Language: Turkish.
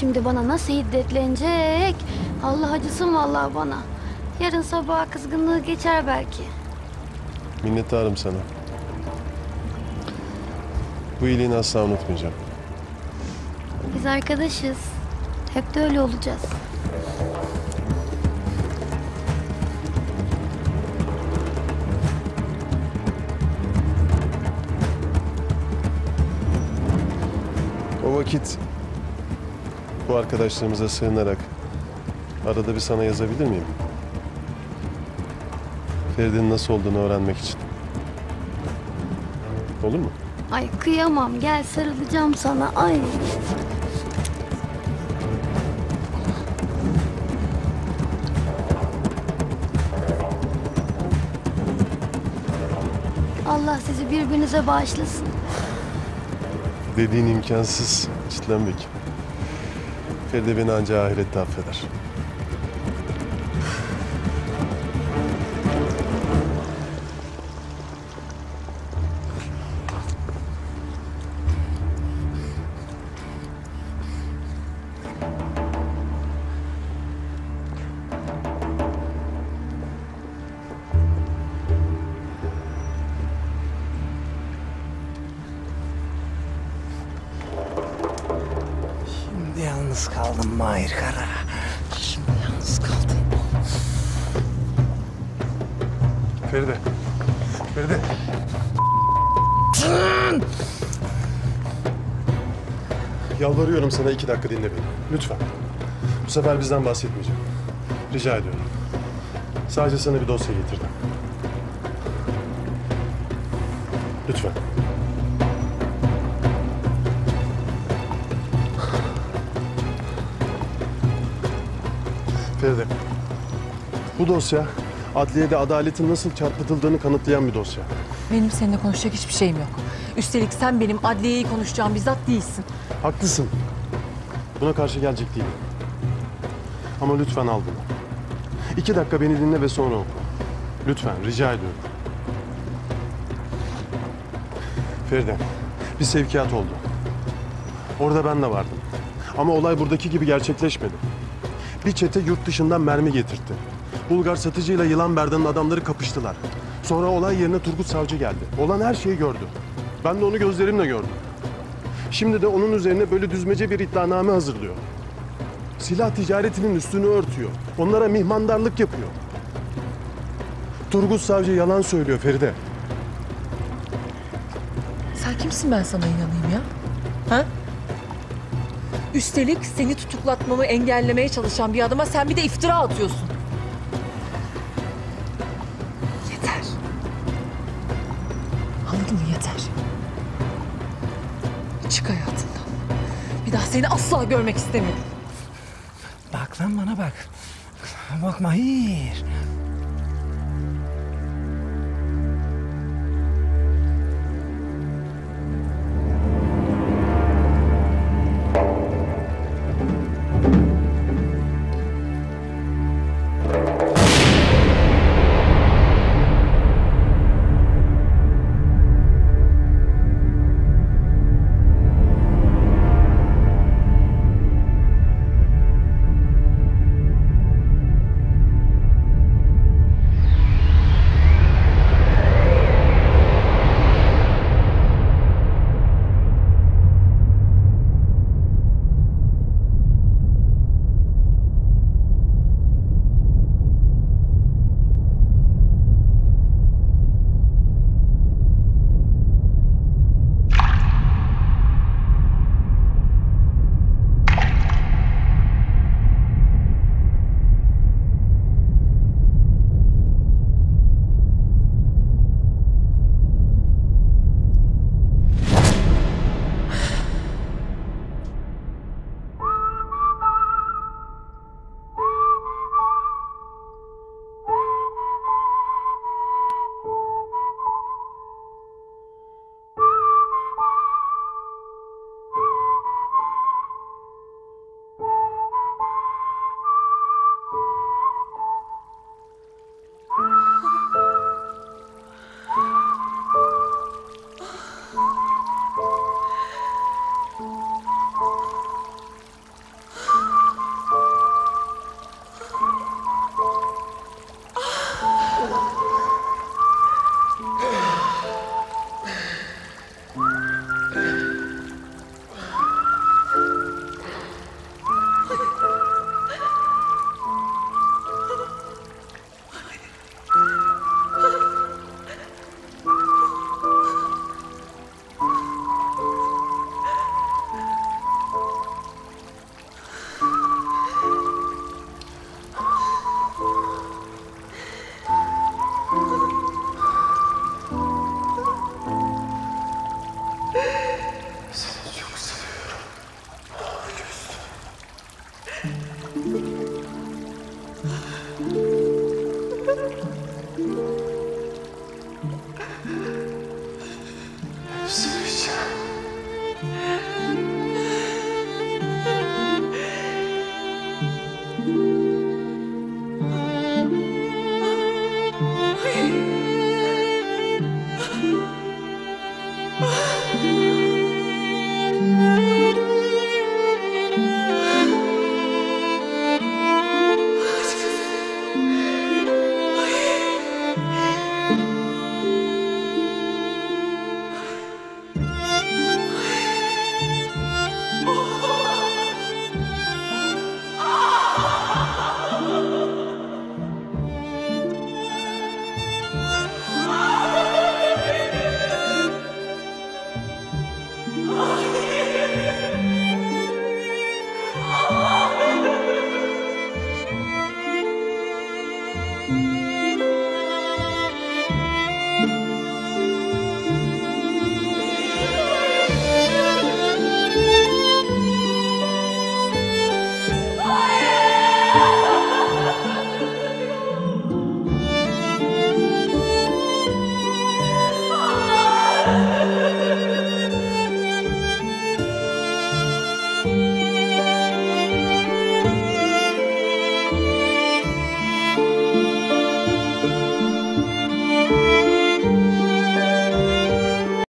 şimdi bana nasıl hiddetlenecek? Allah acısın vallahi bana. Yarın sabah kızgınlığı geçer belki. Minnettarım sana. Bu iyiliğini asla unutmayacağım. Biz arkadaşız. Hep de öyle olacağız. O vakit bu arkadaşlarımıza sığınarak arada bir sana yazabilir miyim? Feride'nin nasıl olduğunu öğrenmek için. Olur mu? Ay kıyamam gel sarılacağım sana. Ay. Allah sizi birbirinize bağışlasın. Dediğin imkansız çitlenmek. Feride beni ancak ahirette affeder. Yalnız kaldım Mahir Kara. Şimdi yalnız kaldım. Feride. Feride. Yalvarıyorum sana iki dakika dinle beni. Lütfen. Bu sefer bizden bahsetmeyeceğim. Rica ediyorum. Sadece sana bir dosya getirdim. Lütfen. Feride. Bu dosya adliyede adaletin nasıl çarpıtıldığını kanıtlayan bir dosya. Benim seninle konuşacak hiçbir şeyim yok. Üstelik sen benim adliyeyi konuşacağım bizzat değilsin. Haklısın. Buna karşı gelecek değilim. Ama lütfen al bunu. İki dakika beni dinle ve sonra oku. Lütfen, rica ediyorum. Feride, bir sevkiyat oldu. Orada ben de vardım. Ama olay buradaki gibi gerçekleşmedi. Bir çete yurt dışından mermi getirtti. Bulgar satıcıyla Yılan Berdan'ın adamları kapıştılar. Sonra olay yerine Turgut Savcı geldi. Olan her şeyi gördü. Ben de onu gözlerimle gördüm. Şimdi de onun üzerine böyle düzmece bir iddianame hazırlıyor. Silah ticaretinin üstünü örtüyor. Onlara mihmandarlık yapıyor. Turgut Savcı yalan söylüyor Feride. Sen kimsin ben sana inanayım ya? Ha? Üstelik seni tutuklatmamı engellemeye çalışan bir adama sen bir de iftira atıyorsun. Yeter. Anladın mı yeter. Çık hayatımdan. Bir daha seni asla görmek istemiyorum. Bak lan bana bak. Bak Mahir. Все, все.